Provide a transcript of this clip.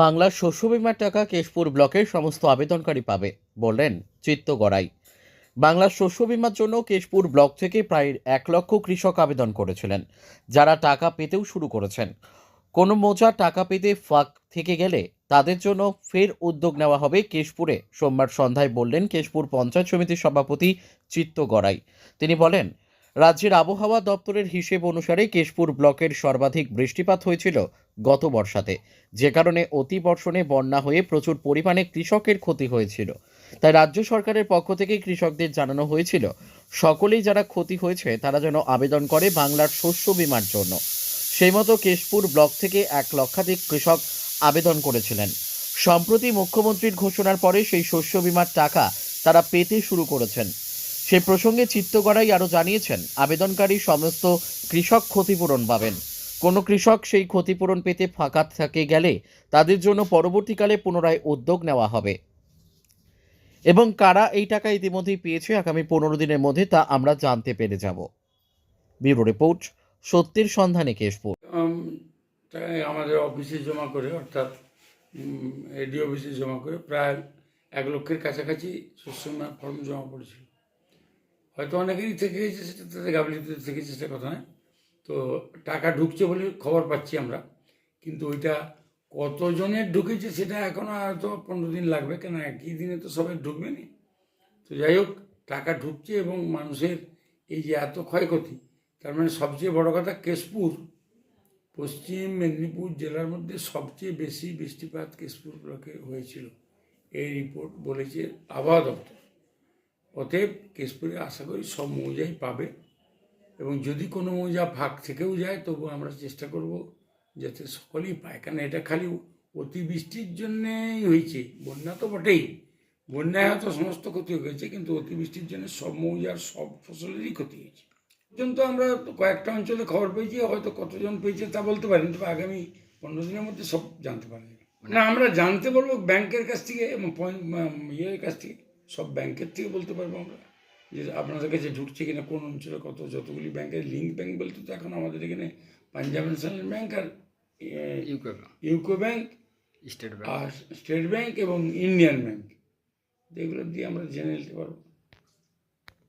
বাংলার শস্য বিমার টাকা কেশপুর ব্লকের সমস্ত আবেদনকারী পাবে, বললেন চিত্ত গড়াই। বাংলার শস্য বিমার জন্য কেশপুর ব্লক থেকে প্রায় এক লক্ষ কৃষক আবেদন করেছিলেন, যারা টাকা পেতেও শুরু করেছেন। কোনো মোজা টাকা পেতে ফাঁক থেকে গেলে তাদের জন্য ফের উদ্যোগ নেওয়া হবে কেশপুরে, সোমবার সন্ধ্যায় বললেন কেশপুর পঞ্চায়েত সমিতির সভাপতি চিত্ত গড়াই। তিনি বলেন রাজ্যের আবহাওয়া দপ্তরের হিসেব অনুসারে কেশপুর ব্লকের সর্বাধিক বৃষ্টিপাত হয়েছিল গত বর্ষাতে। যে কারণে অতি বর্ষণে বন্যা হয়ে প্রচুর পরিমাণে কৃষকের ক্ষতি হয়েছিল। তাই রাজ্য সরকারের পক্ষ থেকে কৃষকদের জানানো হয়েছিল, সকলেই যারা ক্ষতি হয়েছে তারা যেন আবেদন করে বাংলার শস্য বিমার জন্য। সেই মতো কেশপুর ব্লক থেকে এক লক্ষাধিক কৃষক আবেদন করেছিলেন। সম্প্রতি মুখ্যমন্ত্রীর ঘোষণার পরে সেই শস্য বিমার টাকা তারা পেতে শুরু করেছেন। সে প্রসঙ্গে চিত্তগড়াই আরও জানিয়েছেন, আবেদনকারী সমস্ত কৃষক ক্ষতিপূরণ পাবেন। কোনো কৃষক সেই ক্ষতিপূরণ পেতে ফাঁকা থাকে গেলে তাদের জন্য পরবর্তীকালে পুনরায় উদ্যোগ নেওয়া হবে। এবং কারা এই টাকা ইতিমধ্যেই পেয়েছে আগামী পনেরো দিনের মধ্যে তা আমরা জানতে পেরে যাব। ব্যুরো রিপোর্ট, সত্যের সন্ধানে কেশপুর। আমাদের অফিসে জমা করে, অর্থাৎ এডি অফিসে জমা করে প্রায় এক লক্ষের কাছাকাছি শস্য ফর্ম জমা পড়েছিল। হয়তো অনেকেরই থেকে গেছে, সেটা তাদের গাফলিতে থেকেছে সেটা কথা নয়। তো টাকা ঢুকছে বলে খবর পাচ্ছি আমরা, কিন্তু ওইটা কতজনের ঢুকেছে সেটা এখনও হয়তো পনেরো দিন লাগবে কেন একই দিনে তো সবাই ঢুকবে না তো যাই হোক, টাকা ঢুকছে এবং মানুষের এই যে এত ক্ষয়ক্ষতি, তার মানে সবচেয়ে বড় কথা কেশপুর, পশ্চিম মেদিনীপুর জেলার মধ্যে সবচেয়ে বেশি বৃষ্টিপাত কেশপুর ব্লকে হয়েছিল। এই রিপোর্ট বলেছে আবহাওয়া দপ্তর। অতএব কেশপুরে আশা করি সব মৌজাই পাবে এবং যদি কোনো মৌজা ফাঁক থেকেও যায় তবু আমরা চেষ্টা করব যাতে সকলেই পায়। কারণ এটা খালি অতিবৃষ্টির জন্যেই হয়েছে। বন্যা তো বটেই। বন্যায় হয়তো সমস্ত ক্ষতি হয়েছে কিন্তু অতিবৃষ্টির জন্য সব মৌজার সব ফসলেরই ক্ষতি হয়েছে। পর্যন্ত আমরা কয়েকটা অঞ্চলে খবর পেয়েছি হয়তো কতজন পেয়েছে তা বলতে পারি না, তবে আগামী পনেরো দিনের মধ্যে সব জানতে পারবে না আমরা জানতে পারব ব্যাংকের কাছ থেকে এবং ইয়ের কাছ থেকে। সব ব্যাংকের থেকে বলতে পারব আমরা? যে আপনাদের কাছে ঢুকছে কিনা কোন অঞ্চলে কত যতগুলি ব্যাংকের লিঙ্ক ব্যাংক বলতে তো এখন আমাদের এখানে পাঞ্জাব ন্যাশনাল ব্যাংক আর UCO bank UCO bank state bank আর স্টেট ব্যাংক এবং ইন্ডিয়ান ব্যাংক এগুলো দিয়ে আমরা জেনে নিতে পারব।